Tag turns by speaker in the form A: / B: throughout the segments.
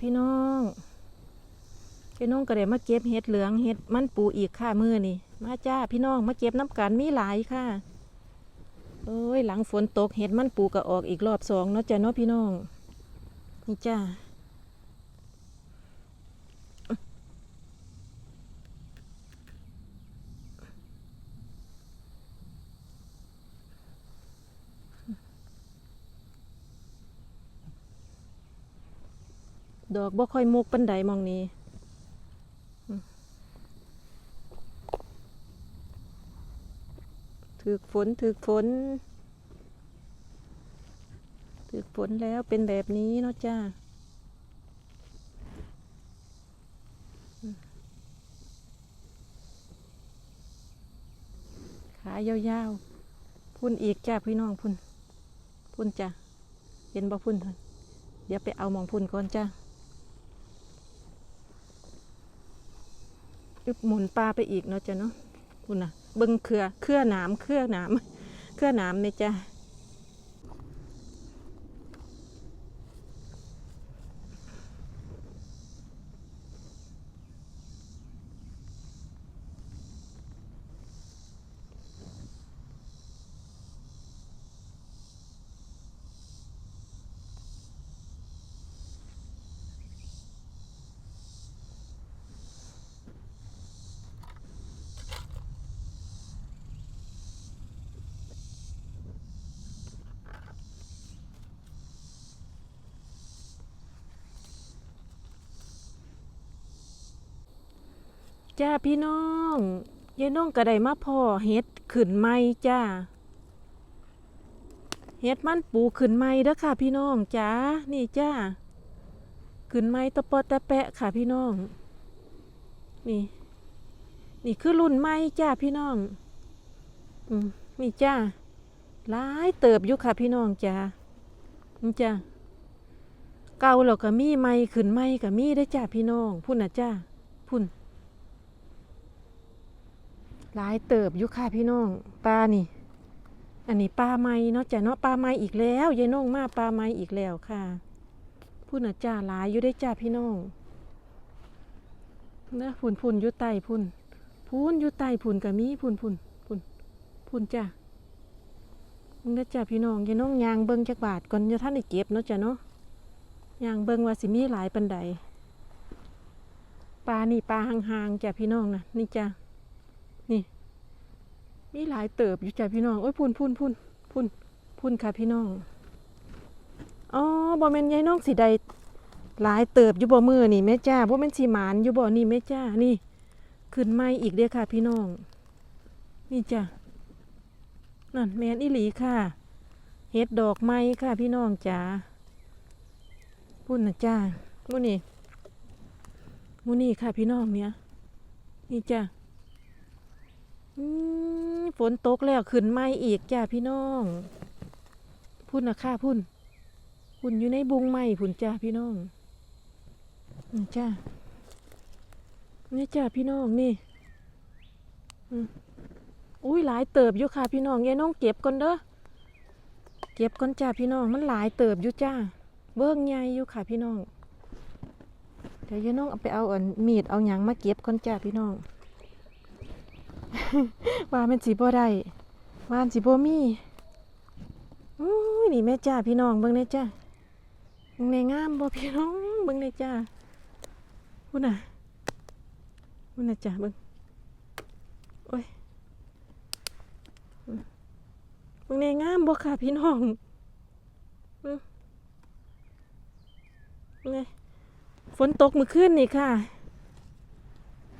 A: พี่น้องพี่น้องก็ได้มาเก็บเห็ดเหลืองเห็ดมันปูอีกค่ะมือนี่มาจ้าพี่น้องมาเก็บน้ำกันมีหลายค่ะเอ้ยหลังฝนตกเห็ดมันปูก็ออกอีกรอบสองเนาะจ้าเนาะพี่น้องนี่จ้า ดอกบ่ค่อยมุกปันใดมองนี้อืมถึกฝนถึกฝนถึกฝนแล้วเป็นแบบนี้เนาะจ้าขายาวๆ พุ่นอีกจ้าพี่น้องพุ่น พุ่นจ้าเห็นบ่พุ่นเพิ่นเดี๋ยวไปเอามองพุ่นก่อนจ้า อึบหมุนปลาไปอีกเนาะจ้ะเนาะคุณน่ะเบิ้งเครือเครือหนามเครือหนามเครือหนามเนี่ยจ้ะ จ้าพี่น้องยายน้องก็ได้มาพ่อเฮ็ดขึ้นใหม่จ้าเฮ็ดมันปูขึ้นใหม่เด้อค่ะ พี่น้องจ้านี่จ้าขึ้นใหม่ตะปอตะแปะค่ะพี่น้อง นี่ นี่คือรุ่นใหม่จ้าพี่น้อง อืมนี่จ้าหลายเติบอยู่ค่ะพี่น้องจ้านี่จ้าเก่าแล้วก็มีใหม่ขึ้นใหม่ก็มีได้จ้าพี่น้อง พุ่นนะจ้าพุ่น หลายเติบยู่ค่ะพี่น้องปลานี่ อันนี้ปลาไม้เนาะจ้ะเนาะปลาไม้อีกแล้วยายน้องมาปลาไม้อีกแล้วค่ะพุ่นะจ้าหลายอยู่ได้จ้าพี่น้องนะพุ่นพุ่นอยู่ใต้พุ่นพุ่นอยู่ใต้พุ่นกับมีพุ่นพุ่นพุ่นพุ่นจ้ามึงได้จ้าพี่น้องยายน้องยางเบิ้งจักบาทก่อนจะท่านได้เก็บเนาะจ้ะเนาะยางเบิ้งว่าสิมีหลายปันใดปลานี่ปลาห่างๆจ้ะพี่น้องนะนี่จ้า นี่ มีหลายเติบอยู่จ้ะพี่น้องโอ้ยพุ่นพุ่นพุ่นพุ่นพุ่นค่ะพี่น้องอ๋อบอแมนยายน้องสีใดหลายเติบอยู่บ่มือนี่แม่จ้าบ่แมนสีหมานอยู่บ่นี่แม่จ้านี่ ขึ้นไม้อีกเด้อค่ะ พี่น้อง นี่จ้ะนั่นแมนอีหลีค่ะเฮ็ดดอกไม้ค่ะพี่น้องจ้าพุ่นนะจ้ามูนี่มูนี่ค่ะพี่น้องเนี่ยนี่จ้ะอืม ฝนตกแล้วขึ้นไม่อีกจ้าพี่น้อง พุ่นนะค่ะพุ่น พุ่นอยู่ในบุงไม้พุ่นจ้าพี่น้องนี่จ้านี่จ้าพี่น้องนี่อุ้ยหลายเติบอยู่ค่ะพี่น้องยายน้องเก็บก่อนเด้อ เก็บก่อนจ้าพี่น้องมันหลายเติบอยู่จ้า เบิ้งใหญ่อยู่ค่ะพี่น้อง เดี๋ยวยายน้องเอาไปเอาอันมีดเอาหยังมาเก็บก่อนจ้าพี่น้อง ว่ามันสิบ่ได้ว่านสิบ่มีอุ้นี่แม่จ้าพี่น้องเบิ่งได้จ้าเบิ่งในงามบ่พี่น้องเบิ่งได้จ้าพุ่นน่ะพุ่นน่ะจ้าเบิ่งโอ้ยเบิ่งในงามบ่ค่ะพี่น้องไงฝนตกมื้อคืนนี่ค่ะ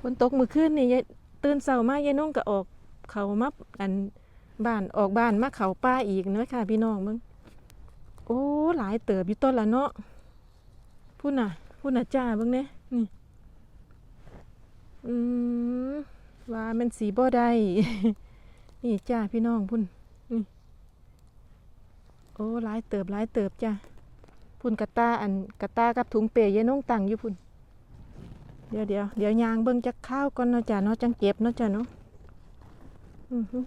A: ฝนตกมื้อคืนนี่ยาย ตื่นเช้ามายายน้องก็ออกเขามาอันบ้านออกบ้านมาเขาป้าอีกเนาะค่ะ พี่น้องมึงโอ้หลายเติบอยู่ต้นละเนาะพูดน่ะพูดน่ะจ้าเบิ่งเน่นี่อืมว่ามันสีบ่ได้นี่จ้าพี่น้องพุ่นนี่โอ้หลายเติบหลายเติบจ้าพุ่นกระตาอันกระตากับถุงเปยยายน้องตังอยู่พุ่น เดี๋ยวเดี๋ยวเดี๋ยวยางเบิ่งจักข้าวก่อนเนาะจ้ะเนาะจังเก็บเนาะจ้ะเนาะ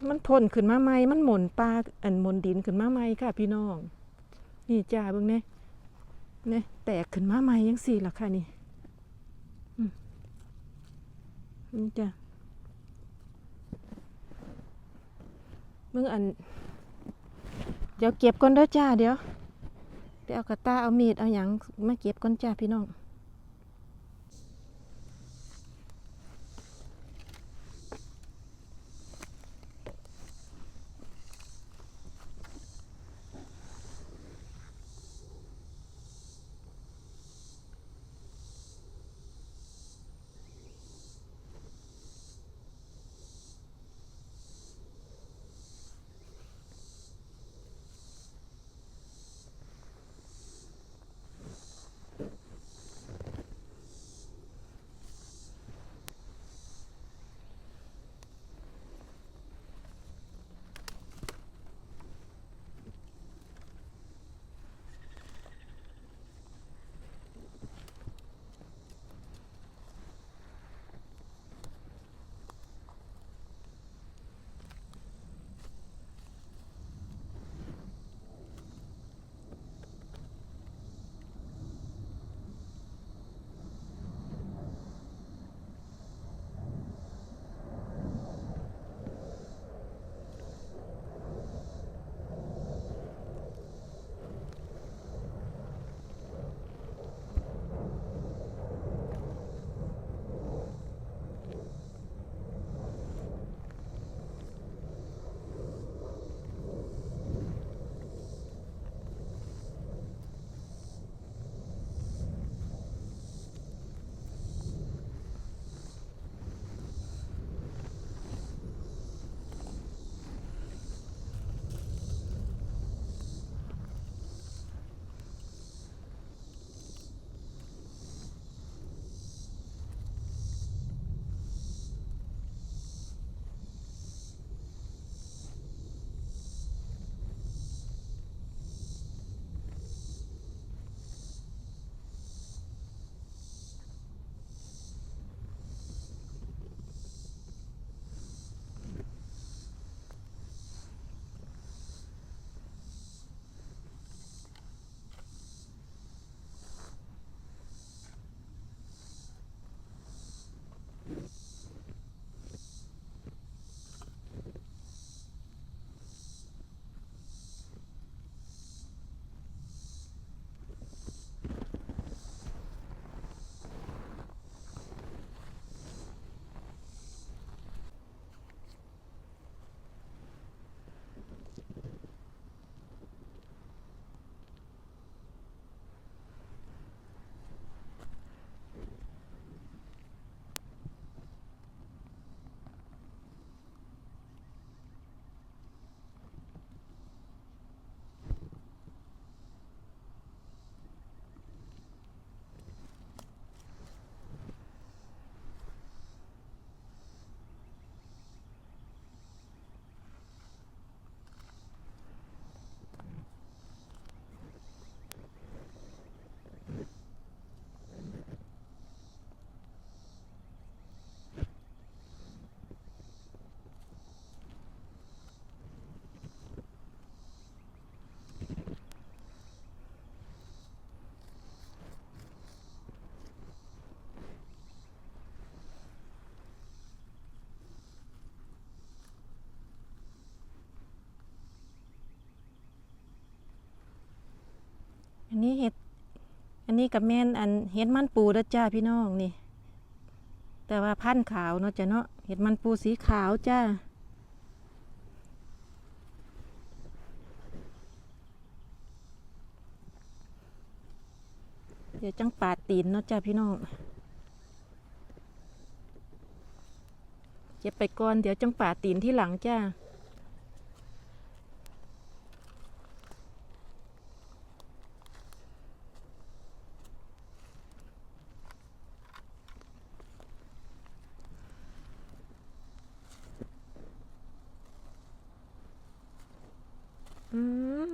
A: มันพ่นขึ้นมาใหม่มันหมุนปลาอันหมุนดินขึ้นมาใหม่ค่ะ พี่น้อง นี่จ้าเบิ่งเนี่ยเนี่ยแตกขึ้นมาใหม่ยังสี่ละค่ะนี่นี่จ้ะมึงอัน เดี๋ยวเก็บก่อนเด้อจ้าเดี๋ยวไปเอากระตาเอามีดเอาหยังมาเก็บก่อนจ้าพี่น้อง นนี้เห็ด อันนี้กับแม่นอันเห็ดมันปูด้จ้าพี่น้องนี่ แต่ว่าพันขาวเนาะจ้ะเนาะเห็ดมันปูสีขาวจ้าเดี๋ยวจังปาดตีนเนาะจ้าพี่น้อง เจ็บไปก่อน เดี๋ยวจังปาดตีนที่หลังจ้า อืม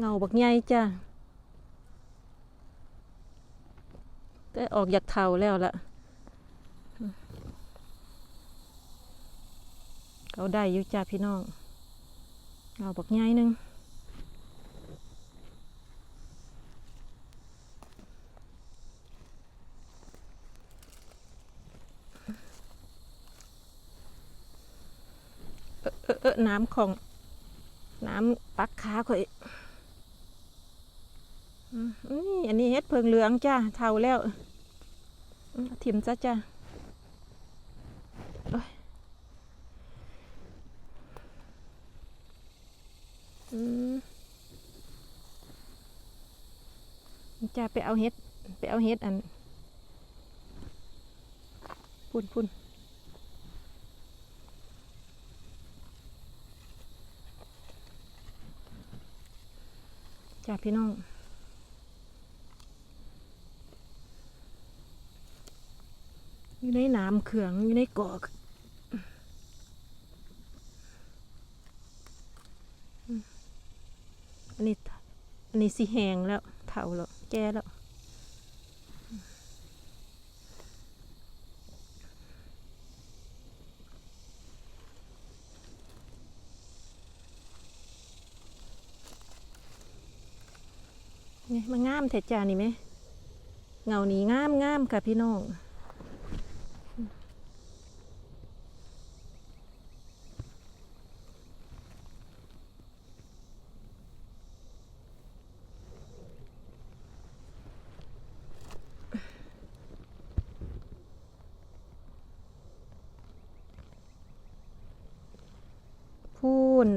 A: เงา บักใหญ่จ้ะก็ออกอยากเท่าแล้วล่ะ เขาได้อยู่จ้าพี่น้อง เอาบักใหญ่หนึงเออเออเออน้ำของ น้ำปักขาข่อย นี่อันนี้เฮ็ดเพิงเหลืองจ้าเท่าแล้วถิ่มซะจ้าจ้าไปเอาเฮ็ด ไปเอาเฮ็ดอันพุ่นพุ่นจ้าพี่น้อง อยู่ในน้ำเขืองอยู่ในกอกอันนี้อันนี้สีแหงแล้วเถาแล้วแก่แล้วนี่มันงามแท้จานี่ไหมเงานี้งามงามค่ะพี่น้อง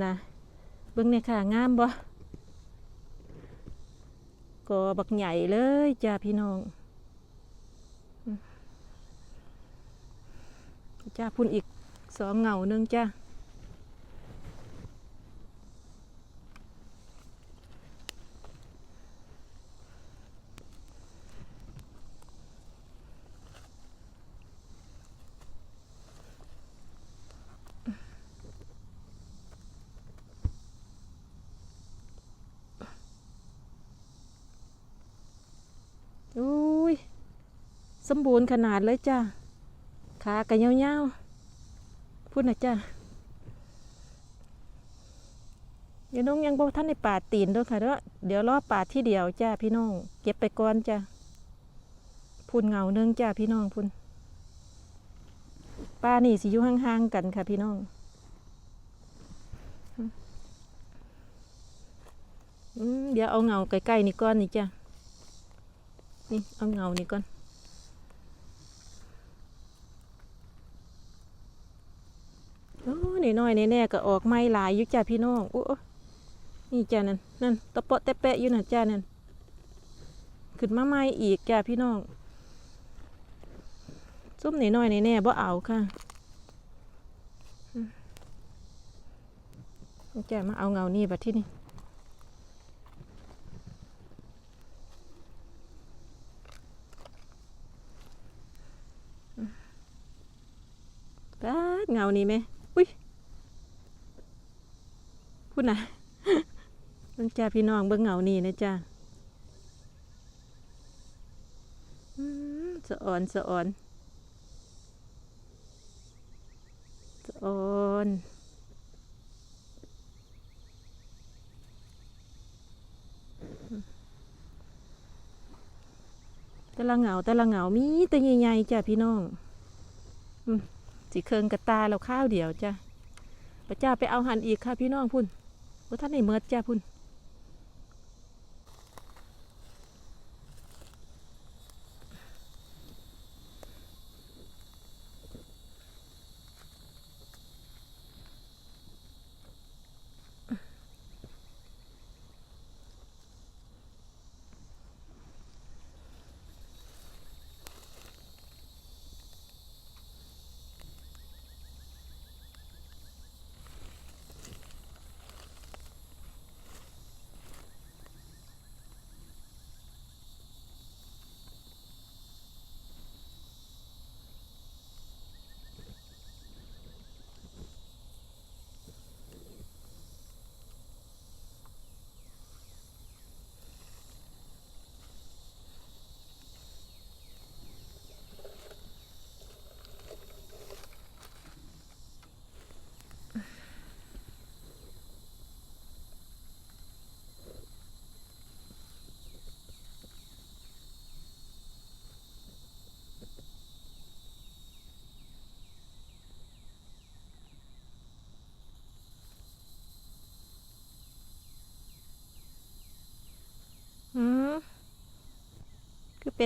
A: ล่ะ เบิ่งเนี่ยค่ะ งามบ่ก็บักใหญ่เลยจ้าพี่น้องจ้าพุ่นอีกสองเงาหนึงจ้าอุ้ย ส มบูรณ์ขนาดเลยจ้าขากระเยาวๆพูดนะจ้าเดี๋ยวน้องยังบอกท่านในป่าตีนด้วยค่ะเด้อเดี๋ยวรอป่าที่เดียวจ้าพี่น้อง เก็บไปก่อนจ้าพุ่นเงาเนึงจ้าพี่น้องพุ่นป้านี่สิอยู่ห่างๆกันค่ะพี่น้องอเดี๋ยวเอาเงาใกล้ๆนี่ก้อนนี่จ้านี่เอาเงานี่ก่อน โอ้ นี่น้อยแน่ๆก็ออกไม้หลายยู่จ้าพี่น้องโอ้นี่จ้านั่นนั่นตะเปาะแตะแปะอยู่น่ะจ้านั่นขึ้นมาใหม่อีกจ้าพี่น้องซุ่มนี่น้อยแน่ๆบ่เอาค่ะอืมจ้ามาเอาเงานี่บัดที่นี่ป๊าดเงานี่ไหม อุ้ยพูดนะเบิ่งจ้าพี่น้องเบิ่งเหงานี่นะจ้าสะอ่อนสะอ่อนสะอ่อนแต่ละเหงาแต่ละเหงามีแต่ใหญ่ๆจ้าพี่น้องสีเคิงกระตาเราข้าวเดียวจ้ะพระเจ้าไปเอาหันอีกค่ะพี่น้องพุ่น ว่าท่านในเมิดจ้าพุ่น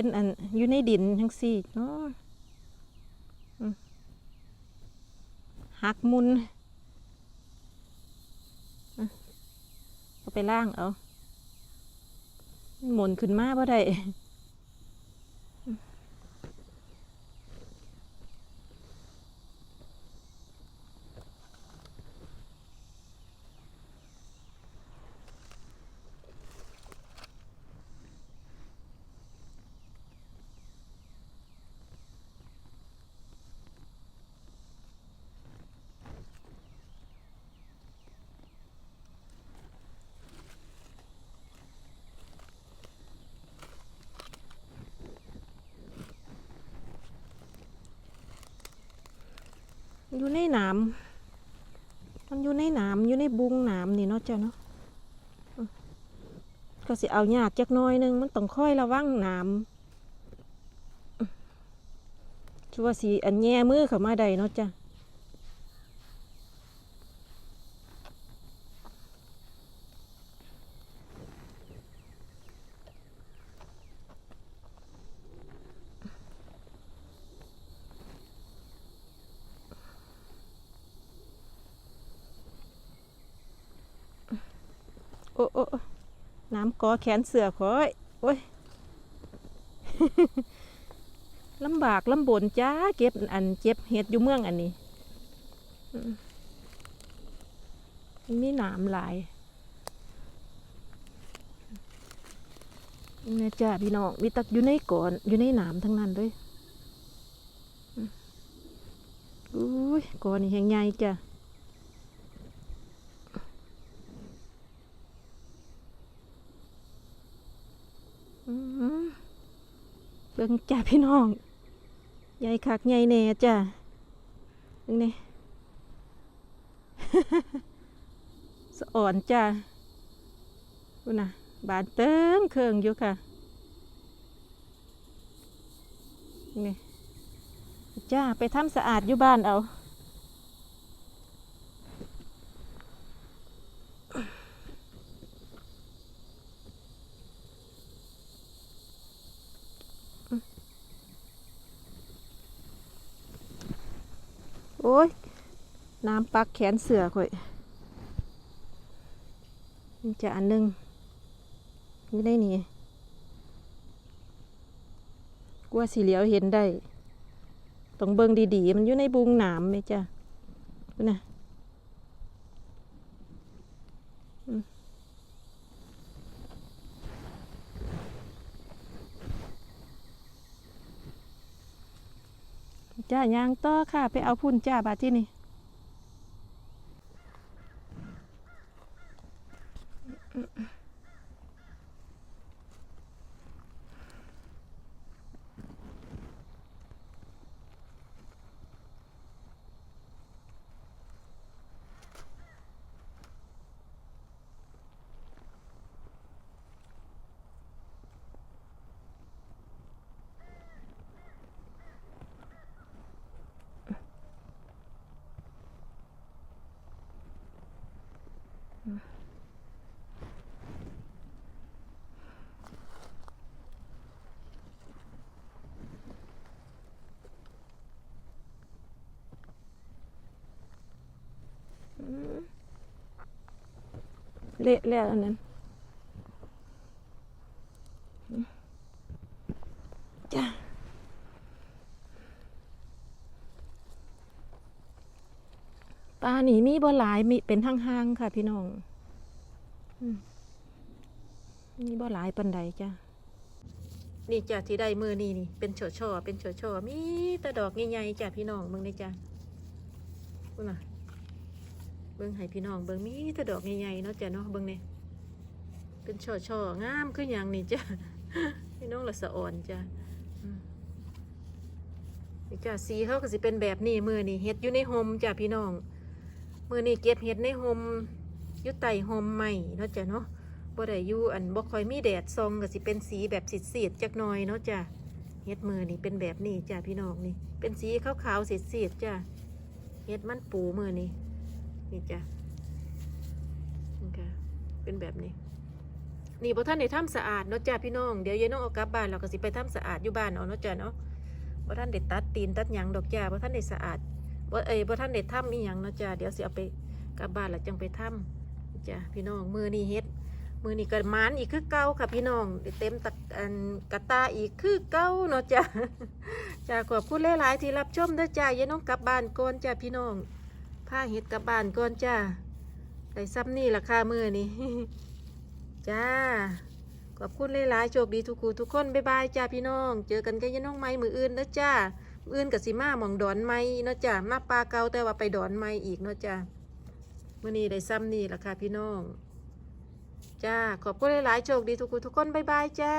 A: เป็นอันอยู่ในดินทั้งสี่เนาะหักมุนเอาไปล่างเอาหมุนขึ้นมาบ่ได้ อยู่ในหนามมันอยู่ในหนามอยู่ในบุงหนามนี่เนาะจ้าเนาะก็สิเอายากจักน้อยหนึงมันต้องค่อยระวังหนามชัวสีอันแง่มือเข้ามาใดเนาะจ้ะ น้ำกอแขนเสือคอยโอ้ยลำบากลำบนจ้าเก็บอันเจ็บเห็ดอยู่เมืองอันนี้มีหนามหลายนี่จ้าพี่น้องมีตักอยู่ในก่อนอยู่ในหนามทั้งนั้นเลยอุ้ยก่อนนี่แหงใหญ่จ้ะ อืม เบิ่งจ้าพี่น้อง ใหญ่คักใหญ่แน่จ้าเบิ่งนี่สะอ่อนจ้าดูนะบานเติมเครื่องอยู่ค่ะ นี่จ้าไปทำสะอาดอยู่บ้านเอา อ้ย น้ำปักแขนเสือข่อยนี่จะอันหนึงไม่ได้นี่กลัวสีเหลียวเห็นได้ต้องเบิ่งดีๆ มันอยู่ในบุงหนามไหมจ้ะนะ จ้ายางต่อค่ะ ไปเอาพุ่นจ้าบาที่นี่ เละแล้วอันนั้นจ้าปลาหนีมีบ่หลายมีเป็นห้างๆค่ะพี่น้องอืมมีบ่หลายปันใดจ้านี่จ้ะที่ได้มือนี่นี่เป็นช่อช่อๆเป็นช่อช่อๆมีแตะดอกใหญ่ๆจ้ะพี่น้องมึงนี่จ้ะพูดมา เบิ่งให้พี่น้องเบิ่งมีแต่ดอกใหญ่ๆเนาะจ้ะเนาะเบิ่งนี่เป็นช่อๆงามคือหยังนี่จ้ะพี่น้องละสะอ่อนจ้ะนี่จ้ะสีเขาก็สิเป็นแบบนี้มือนี่เฮ็ดอยู่ในโฮมจ้ะพี่น้องมือนี่เก็บเฮ็ดในโฮมอยู่ใต้โฮมใหม่เนาะจ้ะเนาะบ่ได้อยู่อันบ่ค่อยมีแดดส่องก็สิเป็นสีแบบสีดๆจักหน่อยเนาะจ้ะเฮ็ดมือนี่เป็นแบบนี้จ้ะพี่น้องนี่ เป็นสีขาวๆสีดๆจ้ะเฮ็ดมันปูมือนี่ นี่จ้ะนี่ค่ะเป็นแบบนี้ นี่บ่ท่านได้ทำสะอาดเนาะจ้าพี่น้อง เดี๋ยวยายน้องเอากลับบ้านเราก็สิไปทำสะอาดอยู่บ้านเอาเนาะจ้าเนาะบ่ท่านได้ตัดตีนตัดหยังดอกจ้าบ่ท่านได้สะอาดบ่เอ้ยบ่ท่านได้ทำอีหยังเนาะจ้าเดี๋ยวสิเอาไปกลับบ้านแล้วจังไปทำจ้าพี่น้องมือนี้เฮ็ดมือนี้ก็มานอีกคือเก่าค่ะพี่น้องเต็มตะอันกระตาอีกคือเก่าเนาะจ้าจ้าขอบคุณหลายๆที่รับชมเด้อจ้ายายน้องกลับบ้านก่อนจ้าพี่น้อง พาเฮ็ดกลับบ้านก่อนจ้าได้ซ้ำนี่ล่ะค่ะมือนี้จ้า ขอบคุณหลายๆโชคดีทุกคู่ทุกคน บ๊ายบายจ้าพี่น้อง เจอกันกันยน้องไม้มืออื่นนะจ้ามืออื่นกับสิมาหมองดอนไม้เนาะจ้ามาปลาเกาแต่ว่าไปดอนไม้อีกเนาะจ้ามื่อนี้ได้ซ้ำนี่ละค่ะพี่น้อง จ้า ขอบคุณหลายๆโชคดีทุกคู่ทุกคน บ๊ายบายจ้า